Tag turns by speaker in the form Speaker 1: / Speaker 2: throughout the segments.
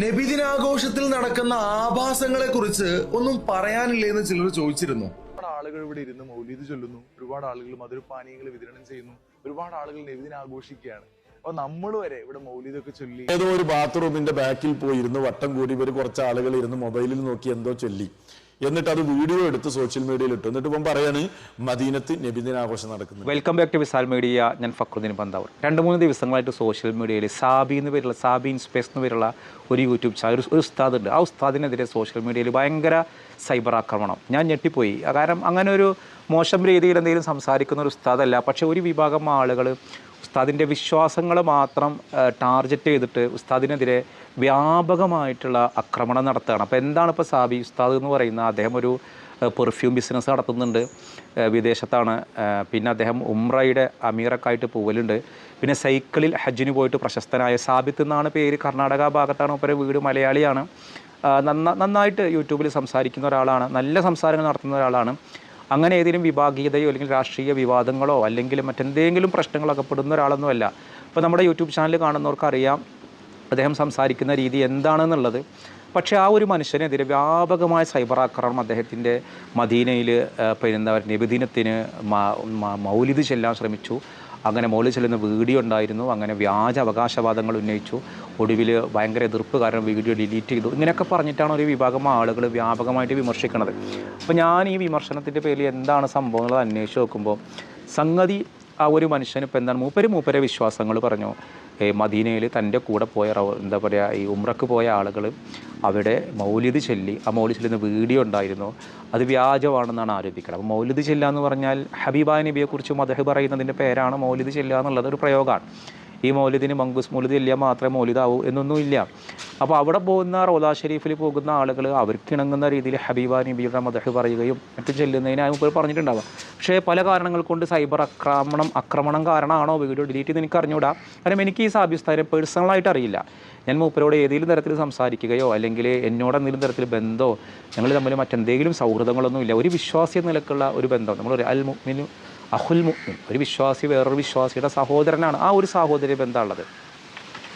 Speaker 1: നബിദിനാഘോഷത്തിൽ നടക്കുന്ന ആഭാസങ്ങളെ കുറിച്ച് ഒന്നും പറയാനില്ലേ എന്ന് ചിലർ ചോദിച്ചിരുന്നു.
Speaker 2: ഒരുപാട് ആളുകൾ ഇവിടെ ഇരുന്ന് മൗലീദ് ചൊല്ലുന്നു. ഒരുപാട് ആളുകൾ മധുരപാനീയങ്ങൾ വിതരണം ചെയ്യുന്നു. ഒരുപാട് ആളുകൾ നബിദിനം ആഘോഷിക്കുകയാണ്. അപ്പൊ നമ്മൾ വരെ ഇവിടെ മൗലീദൊക്കെ ചൊല്ലി
Speaker 3: ഏതോ ഒരു ബാത്റൂമിന്റെ ബാക്കിൽ പോയി ഇരുന്ന് വട്ടം കൂടി ഇവർ കുറച്ച് ആളുകൾ ഇരുന്ന് മൊബൈലിൽ നോക്കി എന്തോ ചൊല്ലി. എന്നിട്ട് അത് വീഡിയോ എടുത്ത് സോഷ്യൽ മീഡിയയിൽ ഇട്ടു. എന്നിട്ട് ഇപ്പം പറയാണ് മദീനത്ത് നബിദിന നബിദിനാഘോഷം നടക്കുന്നത്
Speaker 4: welcome back to Visal media ഞാൻ ഫക്രുദ്ദീൻ പന്താവൂർ. രണ്ട് മൂന്ന് ദിവസങ്ങളായിട്ട് സോഷ്യൽ മീഡിയയിൽ സാബി എന്ന് പേരുള്ള സാബി ഇൻസ്പേസ് എന്ന് പേരുള്ള ഒരു യൂട്യൂബ് ചാനൽ ഒരു ഉസ്താദ് ഉണ്ട് ആ ഉസ്താദിനെതിരെ സോഷ്യൽ മീഡിയയിൽ ഭയങ്കര സൈബർ ആക്രമണം. ഞാൻ ഞെട്ടിപ്പോയി. കാരണം അങ്ങനെ ഒരു മോശം രീതിയിൽ എന്തെങ്കിലും സംസാരിക്കുന്ന ഒരു ഉസ്താദല്ല. പക്ഷേ ഒരു വിഭാഗം ആളുകൾ ഉസ്താദിന്റെ വിശ്വാസങ്ങൾ മാത്രം ടാർജറ്റ് ചെയ്തിട്ട് ഉസ്താദിനെതിരെ വ്യാപകമായിട്ടുള്ള ആക്രമണം നടത്തുകയാണ്. അപ്പോൾ എന്താണ് ഇപ്പോൾ സാബി ഉസ്താദ് എന്ന് പറയുന്ന അദ്ദേഹം ഒരു പെർഫ്യൂം ബിസിനസ് നടത്തുന്നുണ്ട് വിദേശത്താണ്. പിന്നെ അദ്ദേഹം ഉംറയുടെ അമീറൊക്കെ ആയിട്ട് പോകലുണ്ട് പിന്നെ സൈക്കിളിൽ ഹജ്ജിന് പോയിട്ട് പ്രശസ്തനായ സാബിത്ത് എന്നാണ് പേര്. കർണാടക ഭാഗത്താണ് ഒപ്പം വീട്. മലയാളിയാണ്. നന്ന നന്നായിട്ട് യൂട്യൂബിൽ സംസാരിക്കുന്ന ഒരാളാണ്. നല്ല സംസാരങ്ങൾ നടത്തുന്ന ഒരാളാണ്. അങ്ങനെ ഏതെങ്കിലും വിഭാഗീയതയോ അല്ലെങ്കിൽ രാഷ്ട്രീയ വിവാദങ്ങളോ അല്ലെങ്കിൽ മറ്റെന്തെങ്കിലും പ്രശ്നങ്ങളൊക്കെ പെടുന്ന ഒരാളൊന്നുമല്ല. ഇപ്പോൾ നമ്മുടെ യൂട്യൂബ് ചാനൽ കാണുന്നവർക്ക് അറിയാം അദ്ദേഹം സംസാരിക്കുന്ന രീതി എന്താണെന്നുള്ളത്. പക്ഷേ ആ ഒരു മനുഷ്യനെതിരെ വ്യാപകമായ സൈബർ ആക്രമണം അദ്ദേഹത്തിന്റെ മദീനയിൽ പിന്നെ എന്താ പറയുക നിബിദിനത്തിന് മൗലിത് ചെല്ലാൻ ശ്രമിച്ചു. അങ്ങനെ മോളിൽ ചെല്ലുന്ന വീഡിയോ ഉണ്ടായിരുന്നു. അങ്ങനെ വ്യാജ അവകാശവാദങ്ങൾ ഉന്നയിച്ചു. ഒടുവിൽ ഭയങ്കര എതിർപ്പ് കാരണം വീഡിയോ ഡിലീറ്റ് ചെയ്തു. ഇങ്ങനെയൊക്കെ പറഞ്ഞിട്ടാണ് ഒരു വിഭാഗം ആളുകൾ വ്യാപകമായിട്ട് വിമർശിക്കുന്നത് അപ്പോൾ ഞാൻ ഈ വിമർശനത്തിന്റെ പേരിൽ എന്താണ് സംഭവങ്ങൾ അന്വേഷിച്ച് നോക്കുമ്പോൾ സംഗതി ആ ഒരു മനുഷ്യന് ഇപ്പോൾ എന്താണ് മൂപ്പര് മൂപ്പരെ വിശ്വാസങ്ങൾ പറഞ്ഞു. മദീനയിൽ തന്റെ കൂടെ പോയ എന്താ പറയുക ഈ ഉമ്രക്ക് പോയ ആളുകൾ അവിടെ മൗലിദ് ചൊല്ലി ആ മൗലിദ് ചെല്ലുന്ന വീഡിയോ ഉണ്ടായിരുന്നു. അത് വ്യാജമാണെന്നാണ് ആരോപിക്കുന്നത് അപ്പോൾ മൗലിദ് ചെല്ലുക എന്ന് പറഞ്ഞാൽ ഹബീബാ നബിയെക്കുറിച്ച് മദഹ് പറയുന്നതിന്റെ പേരാണ് മൗലിദ് ചെല്ലുക എന്നുള്ളത് ഒരു പ്രയോഗമാണ് ഈ മൗലിദിന് മങ്കൂസ് മൗലിദ് ഇല്ല മാത്രമേ മൗലിദാവൂ എന്നൊന്നുമില്ല. അപ്പോൾ അവിടെ പോകുന്ന റോദാ ഷെരീഫിൽ പോകുന്ന ആളുകൾ അവർക്ക് ഇണങ്ങുന്ന രീതിയിൽ ഹബീബ നബിയുടെ മദഹ് പറയുകയും മറ്റും ചെല്ലുന്നതിന് മുമ്പ് പറഞ്ഞിട്ടുണ്ടാവുക പക്ഷേ പല കാരണങ്ങൾ കൊണ്ട് സൈബർ ആക്രമണം ആക്രമണം കാരണമാണോ വീഡിയോ ഡിലീറ്റ് ചെയ്ത് എനിക്ക് അറിഞ്ഞുകൂടാ കാരണം എനിക്ക് ഈ സാബിസ്ഥാനം പേഴ്സണലായിട്ട് അറിയില്ല. ഞാൻ മൂപ്പരോട് ഏതെങ്കിലും തരത്തിൽ സംസാരിക്കുകയോ അല്ലെങ്കിൽ എന്നോട് എന്തെങ്കിലും തരത്തിൽ ബന്ധമോ ഞങ്ങൾ തമ്മിൽ മറ്റെന്തെങ്കിലും സൗഹൃദങ്ങളൊന്നുമില്ല ഒരു വിശ്വാസി നിലക്കുള്ള ഒരു ബന്ധം. നമ്മളൊരു അൽ മുഅ്മിനു അഹുൽ മുഅ്മിൻ. ഒരു വിശ്വാസി വേറൊരു വിശ്വാസിയുടെ സഹോദരനാണ് ആ ഒരു സാഹോദര്യ ബന്ധമുള്ളത്.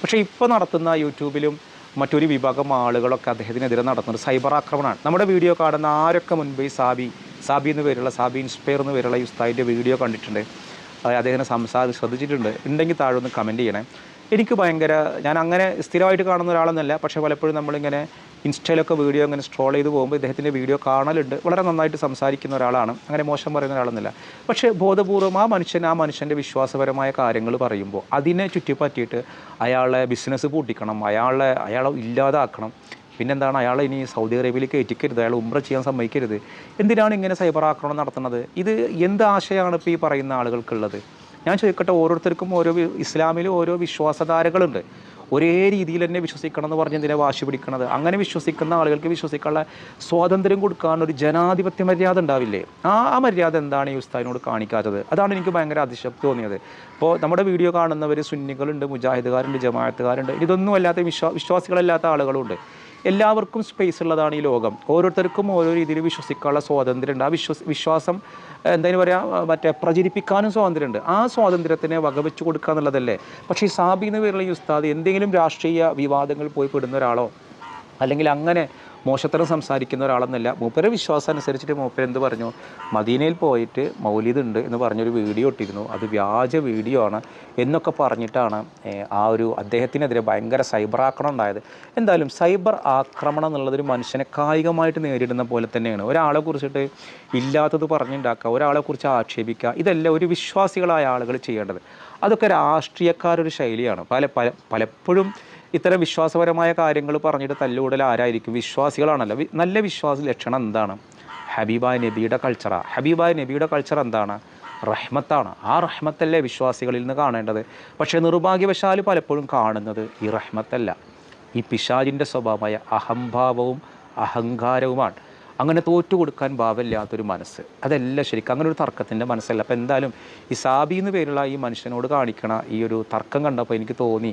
Speaker 4: പക്ഷേ ഇപ്പോൾ നടത്തുന്ന യൂട്യൂബിലും മറ്റൊരു വിഭാഗം ആളുകളൊക്കെ അദ്ദേഹത്തിനെതിരെ നടത്തുന്ന ഒരു സൈബർ ആക്രമണമാണ്. നമ്മുടെ വീഡിയോ കാണുന്ന ആരൊക്കെ മുൻപ് ഈ സാബി സാബി എന്ന് പേരുള്ള സാബി ഇൻസ്പയർ എന്ന് പേരുള്ള ഉസ്താദിന്റെ വീഡിയോ കണ്ടിട്ടുണ്ട്. അദ്ദേഹത്തിനെ സംസാരം ശ്രദ്ധിച്ചിട്ടുണ്ട്. ഉണ്ടെങ്കിൽ താഴെ ഒന്ന് കമന്റ് ചെയ്യണേ. എനിക്ക് ഭയങ്കര ഞാൻ അങ്ങനെ സ്ഥിരമായിട്ട് കാണുന്ന ഒരാളെന്നല്ല പക്ഷേ പലപ്പോഴും നമ്മളിങ്ങനെ ഇൻസ്റ്റയിലൊക്കെ വീഡിയോ അങ്ങനെ സ്ട്രോൾ ചെയ്ത് പോകുമ്പോൾ ഇദ്ദേഹത്തിന്റെ വീഡിയോ കാണലുണ്ട്. വളരെ നന്നായിട്ട് സംസാരിക്കുന്ന ഒരാളാണ്. അങ്ങനെ മോശം പറയുന്ന ഒരാളെന്നില്ല പക്ഷേ ബോധപൂർവം ആ മനുഷ്യൻ ആ മനുഷ്യന്റെ വിശ്വാസപരമായ കാര്യങ്ങൾ പറയുമ്പോൾ അതിനെ ചുറ്റിപ്പറ്റിയിട്ട് അയാളെ ബിസിനസ് പൂട്ടിക്കണം അയാളെ അയാളെ ഇല്ലാതാക്കണം. പിന്നെന്താണ്? അയാളെ ഇനി സൗദി അറേബ്യയിലേക്ക് എത്തിക്കരുത്. അയാൾ ഉംറ ചെയ്യാൻ സമ്മതിക്കരുത്. എന്തിനാണ് ഇങ്ങനെ സൈബർ ആക്രമണം നടത്തുന്നത്? ഇത് എന്ത് ആശയമാണ് ഇപ്പോൾ ഈ പറയുന്ന ആളുകൾക്കുള്ളത്? ഞാൻ ചോദിക്കട്ടെ ഓരോരുത്തർക്കും ഓരോ ഇസ്ലാമിലും ഓരോ വിശ്വാസധാരകളുണ്ട്. ഒരേ രീതിയിൽ തന്നെ വിശ്വസിക്കണം എന്ന് പറഞ്ഞ് എന്തിനാണ് വാശി പിടിക്കണത്? അങ്ങനെ വിശ്വസിക്കുന്ന ആളുകൾക്ക് വിശ്വസിക്കാനുള്ള സ്വാതന്ത്ര്യം കൊടുക്കാൻ ഒരു ജനാധിപത്യ മര്യാദ ഉണ്ടാവില്ലേ? ആ ആ മര്യാദ എന്താണ് ഈ ഉസ്താദിനോട് കാണിക്കാത്തത്? അതാണ് എനിക്ക് ഭയങ്കര അതിശക്തി തോന്നിയത്. ഇപ്പോൾ നമ്മുടെ വീഡിയോ കാണുന്നവർ സുന്നികളുണ്ട് മുജാഹിദുകാരുണ്ട് ജമാഅത്തുകാരുണ്ട്. ഇതൊന്നും അല്ലാത്ത വിശ്വാ വിശ്വാസികളല്ലാത്ത ആളുകളുണ്ട്. എല്ലാവർക്കും സ്പേസ് ഉള്ളതാണ് ഈ ലോകം. ഓരോരുത്തർക്കും ഓരോ രീതിയിൽ വിശ്വസിക്കാനുള്ള സ്വാതന്ത്ര്യമുണ്ട്. ആ വിശ്വസ് വിശ്വാസം എന്തായാലും പറയുക മറ്റേ പ്രചരിപ്പിക്കാനും സ്വാതന്ത്ര്യമുണ്ട്. ആ സ്വാതന്ത്ര്യത്തിനെ വകവെച്ച് കൊടുക്കുക എന്നുള്ളതല്ലേ? പക്ഷേ ഈ സാബി എന്ന് പേരുള്ള ഈ ഉസ്താദ് എന്തെങ്കിലും രാഷ്ട്രീയ വിവാദങ്ങൾ പോയി പെടുന്ന ഒരാളോ അല്ലെങ്കിൽ അങ്ങനെ മോശത്തരം സംസാരിക്കുന്ന ഒരാളെന്നല്ല. മൂപ്പരെ വിശ്വാസം അനുസരിച്ചിട്ട് മൂപ്പര് എന്ത് പറഞ്ഞു? മദീനയിൽ പോയിട്ട് മൗലിദ് ഉണ്ട് എന്ന് പറഞ്ഞൊരു വീഡിയോ ഇട്ടിരുന്നു. അത് വ്യാജ വീഡിയോ ആണ് എന്നൊക്കെ പറഞ്ഞിട്ടാണ് ആ ഒരു അദ്ദേഹത്തിനെതിരെ ഭയങ്കര സൈബർ ആക്രമണം ഉണ്ടായത്. എന്തായാലും സൈബർ ആക്രമണം എന്നുള്ളത് ഒരു മനുഷ്യനെ കായികമായിട്ട് നേരിടുന്ന പോലെ തന്നെയാണ്. ഒരാളെ കുറിച്ചിട്ട് ഇല്ലാത്തത് പറഞ്ഞുണ്ടാക്കുക ഒരാളെ കുറിച്ച് ആക്ഷേപിക്കുക ഇതെല്ലാം ഒരു വിശ്വാസികളായ ആളുകൾ ചെയ്യേണ്ടത്. അതൊക്കെ രാഷ്ട്രീയക്കാരൊരു ശൈലിയാണ്. പല പല പലപ്പോഴും ഇത്തരം വിശ്വാസപരമായ കാര്യങ്ങൾ പറഞ്ഞിട്ട് തല്ലുകൂടൽ ആരായിരിക്കും? വിശ്വാസികളാണല്ലോ. നല്ല വിശ്വാസ ലക്ഷണം എന്താണ്? ഹബീബായ നബിയുടെ കൾച്ചറ ഹബീബായ നബിയുടെ കൾച്ചർ എന്താണ്? റഹ്മത്താണ്. ആ റഹ്മത്തല്ലേ വിശ്വാസികളിൽ നിന്ന് കാണേണ്ടത്. പക്ഷേ നിർഭാഗ്യവശാൽ പലപ്പോഴും കാണുന്നത് ഈ റഹ്മത്തല്ല. ഈ പിശാജിന്റെ സ്വഭാവമായ അഹംഭാവവും അഹങ്കാരവുമാണ്. അങ്ങനെ തോറ്റു കൊടുക്കാൻ ഭാവമില്ലാത്തൊരു മനസ്സ്. അതല്ല ശരിക്കും അങ്ങനെ ഒരു തർക്കത്തിന്റെ മനസ്സല്ല. അപ്പോൾ എന്തായാലും ഈ സാബി എന്ന് പേരുള്ള ഈ മനുഷ്യനോട് കാണിക്കണ ഈ ഒരു തർക്കം കണ്ടപ്പോൾ എനിക്ക് തോന്നി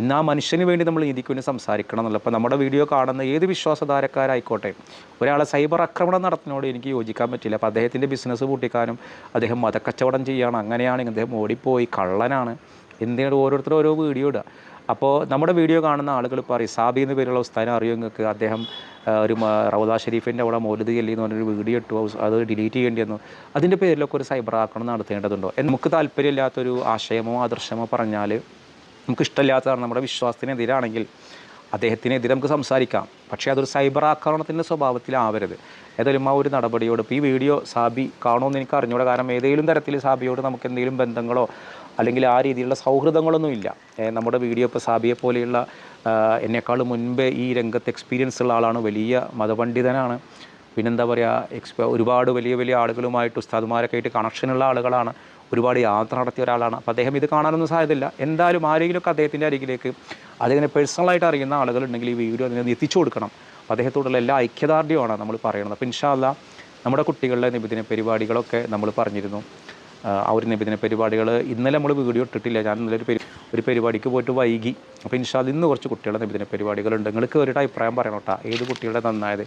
Speaker 4: ഇന്ന് ആ മനുഷ്യന് വേണ്ടി നമ്മൾ നീതിക്ക് വേണ്ടി സംസാരിക്കണം എന്നുള്ള അപ്പോൾ നമ്മുടെ വീഡിയോ കാണുന്ന ഏത് വിശ്വാസധാരക്കാരായിക്കോട്ടെ ഒരാളെ സൈബർ ആക്രമണം നടത്തുന്നതിനോട് എനിക്ക് യോജിക്കാൻ പറ്റില്ല. അപ്പോൾ അദ്ദേഹത്തിന്റെ ബിസിനസ് പൂട്ടിക്കാനും അദ്ദേഹം മതക്കച്ചവടം ചെയ്യുകയാണ് അങ്ങനെയാണെങ്കിൽ അദ്ദേഹം ഓടിപ്പോയി കള്ളനാണ്. എന്തിനാണ് ഓരോരുത്തരും ഓരോ വീഡിയോ ഇടുക? അപ്പോൾ നമ്മുടെ വീഡിയോ കാണുന്ന ആളുകൾ പറയും സാബി എന്ന് പേരുള്ള അറിയോ നിങ്ങൾക്ക് അദ്ദേഹം ഒരു റൗദ ഷെരീഫിന്റെ അവിടെ മൗലത് ചെല്ലി എന്ന് പറഞ്ഞൊരു വീഡിയോ ഇട്ടു. അത് ഡിലീറ്റ് ചെയ്യേണ്ടി വന്നു. അതിന്റെ പേരിലൊക്കെ ഒരു സൈബർ ആക്രമണം നടത്തേണ്ടതുണ്ടോ? നമുക്ക് താല്പര്യമില്ലാത്തൊരു ആശയമോ ആദർശമോ പറഞ്ഞാൽ നമുക്ക് ഇഷ്ടമില്ലാത്തതാണ് നമ്മുടെ വിശ്വാസത്തിനെതിരാണെങ്കിൽ അദ്ദേഹത്തിനെതിരെ നമുക്ക് സംസാരിക്കാം. പക്ഷേ അതൊരു സൈബർ ആക്രമണത്തിന്റെ സ്വഭാവത്തിലാവരുത്. ഏതായാലും ആ ഒരു നടപടിയോട് ഇപ്പോൾ ഈ വീഡിയോ സാബി കാണുമെന്ന് എനിക്ക് അറിഞ്ഞൂടാ. കാരണം ഏതെങ്കിലും തരത്തിൽ സാബിയോട് നമുക്ക് എന്തെങ്കിലും ബന്ധങ്ങളോ അല്ലെങ്കിൽ ആ രീതിയിലുള്ള സൗഹൃദങ്ങളൊന്നും ഇല്ല നമ്മുടെ വീഡിയോ ഇപ്പോൾ സാബിയെ പോലെയുള്ള എന്നെക്കാളും മുൻപേ ഈ രംഗത്ത് എക്സ്പീരിയൻസ് ഉള്ള ആളാണ്. വലിയ മതപണ്ഡിതനാണ്. പിന്നെന്താ പറയുക എക്സ്പ ഒരുപാട് വലിയ വലിയ ആളുകളുമായിട്ട് ഉസ്താദുമാരൊക്കെ ആയിട്ട് കണക്ഷനുള്ള ആളുകളാണ്. ഒരുപാട് യാത്ര നടത്തിയ ഒരാളാണ്. അപ്പോൾ അദ്ദേഹം ഇത് കാണാനൊന്നും സാധ്യതയില്ല. എന്തായാലും ആരെങ്കിലുമൊക്കെ അദ്ദേഹത്തിന്റെ അരികിലേക്ക് അദ്ദേഹത്തിനെ പേഴ്സണലായിട്ട് അറിയുന്ന ആളുകളുണ്ടെങ്കിൽ ഈ വീഡിയോ അതിനെ എത്തിച്ചു കൊടുക്കണം. അപ്പോൾ അദ്ദേഹത്തോടുള്ള എല്ലാ ഐക്യദാർഢ്യമാണ് നമ്മൾ പറയുന്നത് അപ്പോൾ ഇൻഷാല്ല നമ്മുടെ കുട്ടികളുടെ നിബിദിന പരിപാടികളൊക്കെ നമ്മൾ പറഞ്ഞിരുന്നു. ആ, ഒരു നിബിദിന പരിപാടികൾ ഇന്നലെ നമ്മൾ വീഡിയോ ഇട്ടിട്ടില്ല. ഞാൻ ഇന്നലെ ഒരു ഒരു പരിപാടിക്ക് പോയിട്ട് വൈകി. അപ്പോൾ ഇൻഷാദ് ഇന്ന് കുറച്ച് കുട്ടികളുടെ നിബിദിന പരിപാടികളുണ്ട്. നിങ്ങൾക്ക് ഒരു അഭിപ്രായം പറയണം കേട്ടോ ഏത് കുട്ടികളെ നന്നായത്?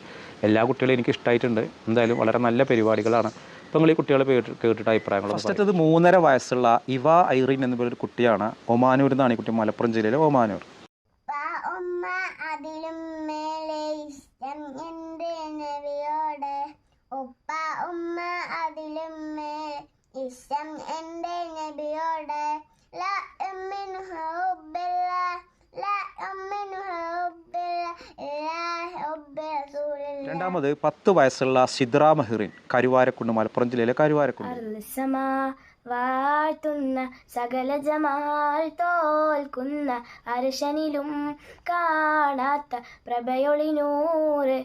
Speaker 4: എല്ലാ കുട്ടികളും എനിക്ക് ഇഷ്ടമായിട്ടുണ്ട് എന്തായാലും വളരെ നല്ല പരിപാടികളാണ്. അപ്പോൾ നിങ്ങൾ ഈ കുട്ടികളെ കേട്ടിട്ട് അഭിപ്രായങ്ങൾ ഫസ്റ്റത്തത് മൂന്നര വയസ്സുള്ള ഇവ ഐറിൻ എന്ന ഒരു കുട്ടിയാണ്. ഒമാനൂർ എന്നാണ് ഈ കുട്ടി മലപ്പുറം ജില്ലയിലെ ഒമാനൂർ. രണ്ടാമത് പത്ത് വയസ്സുള്ള സിദ്ര മെഹറിൻ കരുവാരക്കുണ്ട് മലപ്പുറം ജില്ലയിലെ കരുവാരക്കുണ്ട്.
Speaker 5: വാഴ്ത്തുന്ന സകല ജമാൽ തോൽക്കുന്ന അർശനിലും കാണാത്ത പ്രഭയൊളിനൂറ്.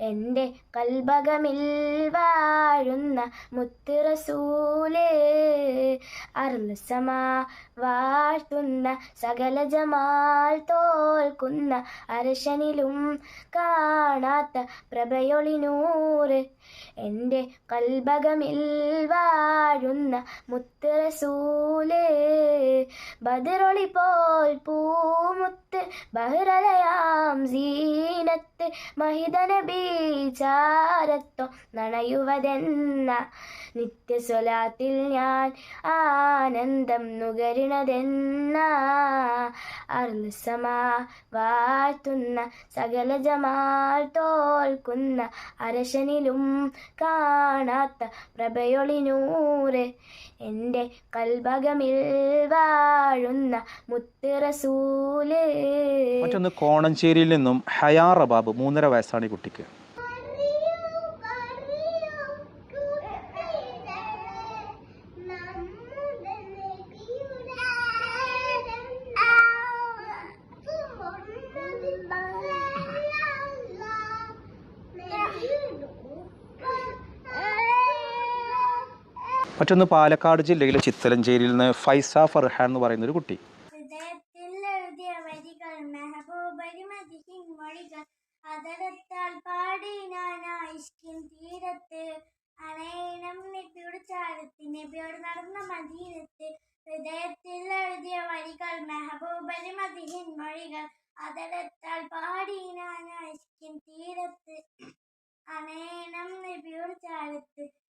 Speaker 5: എന്റെ കൽഭകമിൽ വാഴുന്ന മുത്ത് റസൂലേ അർലസമാ വാഴ്ത്തുന്ന സകല ജമാൽ തോൽക്കുന്ന അർശനിലും കാണാത്ത പ്രഭയൊളിനൂറ്. എന്റെ കൽബകമിൽ വാഴുന്ന മുത്തറസൂലേ ബദറൊളി പോൽ പൂമുത്ത് ബഹ്റലയാം സീനത്ത് മഹിതന ബീചാരത്വം നണയുവതെന്ന നിത്യസ്വലാത്തിൽ ഞാൻ ആനന്ദം നുകരണതെന്ന അർസമാ വാഴ്ത്തുന്ന സകല ജമാൽ തോൽക്കുന്ന അരശനിലും കാണാത്ത പ്രഭയൊളിനൂറ് എന്റെ കൽഭകമിൽ വാഴുന്ന മുത്തറസൂൽ.
Speaker 4: മറ്റൊന്ന് കോണഞ്ചേരിയിൽ നിന്നും ഹയാ റബാബ് മൂന്നര വയസ്സാണ് ഈ കുട്ടിക്ക്. മറ്റൊന്ന് പാലക്കാട് ജില്ലയിലെ ചിത്തലഞ്ചേരിയിൽ നിന്ന് ഫൈസ ഫർഹാൻ എന്ന് പറയുന്ന ഒരു കുട്ടി.
Speaker 5: പാടി നബിയുടെ നടന്ന ഹൃദയത്തിൽ വരികൾ പാടി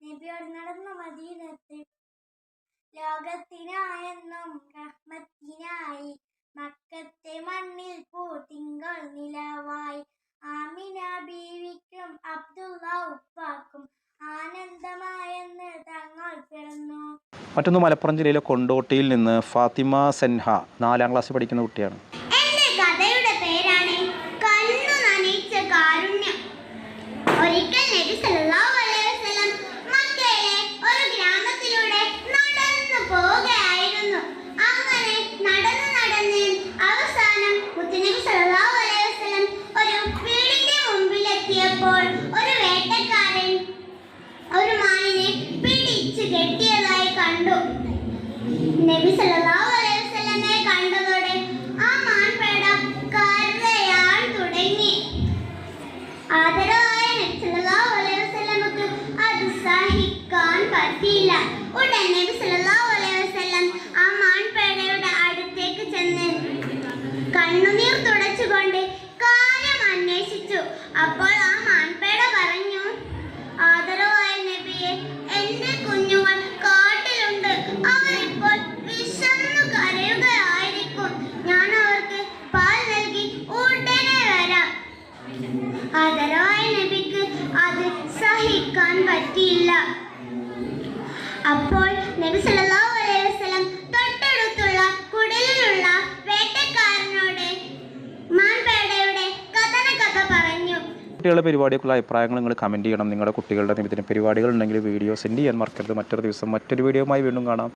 Speaker 5: നബിയോട് നടന്ന മദീനത്തിൽ ലോകത്തിനായെന്നും റഹ്മത്തിനായി മക്കത്തെ മണ്ണിൽ പൂത്തിങ്കൾ നിലവായി. ആമിന ബീവിക്കും അബ്ദുള്ള ഉപ്പാക്കും ആനന്ദമായെന്ന് തങ്ങൾ പിറന്നു
Speaker 4: മറ്റൊന്ന് മലപ്പുറം ജില്ലയിലെ കൊണ്ടോട്ടിയിൽ നിന്ന് ഫാത്തിമ സെൻഹ നാലാം ക്ലാസ്സിൽ പഠിക്കുന്ന കുട്ടിയാണ്.
Speaker 5: വിളിച്ചു. അപ്പോൾ ആ മാൻപേട പറഞ്ഞു ആദരവായ നബിയെ എന്റെ കുഞ്ഞുങ്ങൾ കാട്ടിലുണ്ട്. അവരിപ്പോൾ വിശന്നു കരയുകയായിരിക്കും. ഞാൻ അവർക്ക് പാൽ നൽകി ഉടനെ വരാം.
Speaker 6: ആദരവായ നബിക്ക് അത് സഹിക്കാൻ പറ്റിയില്ല. അപ്പോൾ നബി സല്ല
Speaker 4: കുട്ടികളുടെ പരിപാടിയൊക്കെയുള്ള അഭിപ്രായങ്ങൾ നിങ്ങൾ കമന്റ് ചെയ്യണം. നിങ്ങളുടെ കുട്ടികളുടെ നിമിത്തം പരിപാടികൾ ഉണ്ടെങ്കിൽ വീഡിയോ സെൻഡ് ചെയ്യാൻ മറക്കരുത്. മറ്റൊരു ദിവസം മറ്റൊരു വീഡിയോയുമായി വീണ്ടും കാണാം.